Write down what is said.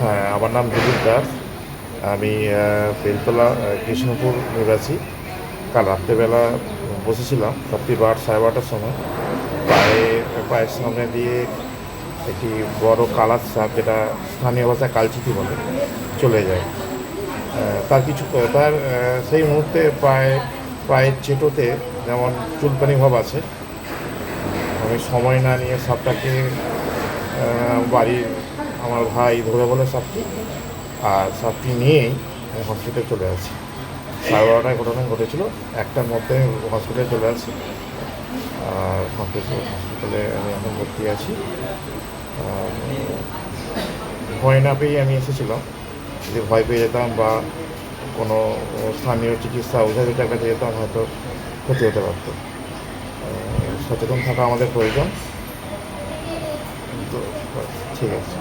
হ্যাঁ আমার নাম দিলীপ দাস। আমি বেলতলা কৃষ্ণপুর নিবাসী। কাল রাত্রেবেলা বসেছিলাম, রাত্রি বারোটা সাড়ে বারোটার সময়। পায়ে, পায়ের সামনে দিয়ে একটি বড় কালার সাপ যেটা স্থানীয় ভাষায় কালচিতি বলে, চলে যায়। তার কিছু, তার সেই মুহূর্তে পায়ে পায়ের চেটোতে যেমন চুলকানি ভাব আছে আমি সময় না নিয়ে সাপটাকে আহ, বাড়ির আমার ভাই ধরে বলে সাপটি আর সাপটি নিয়েই আমি হসপিটালে চলে আসি। সাড়ে বারোটায় ঘটনা ঘটেছিল। একটার মধ্যে হসপিটালে চলে আসি। আর হসপিটালে আমি এখন ভর্তি আছি। ভয় না পেয়ে আমি এসেছিলাম। যদি ভয় পেয়ে যেতাম বা কোনো স্থানীয় চিকিৎসা অধিকারীটার কাছে যেতাম হয়তো ক্ষতি হতে পারত। সচেতন থাকা আমাদের প্রয়োজন। তো ঠিক আছে।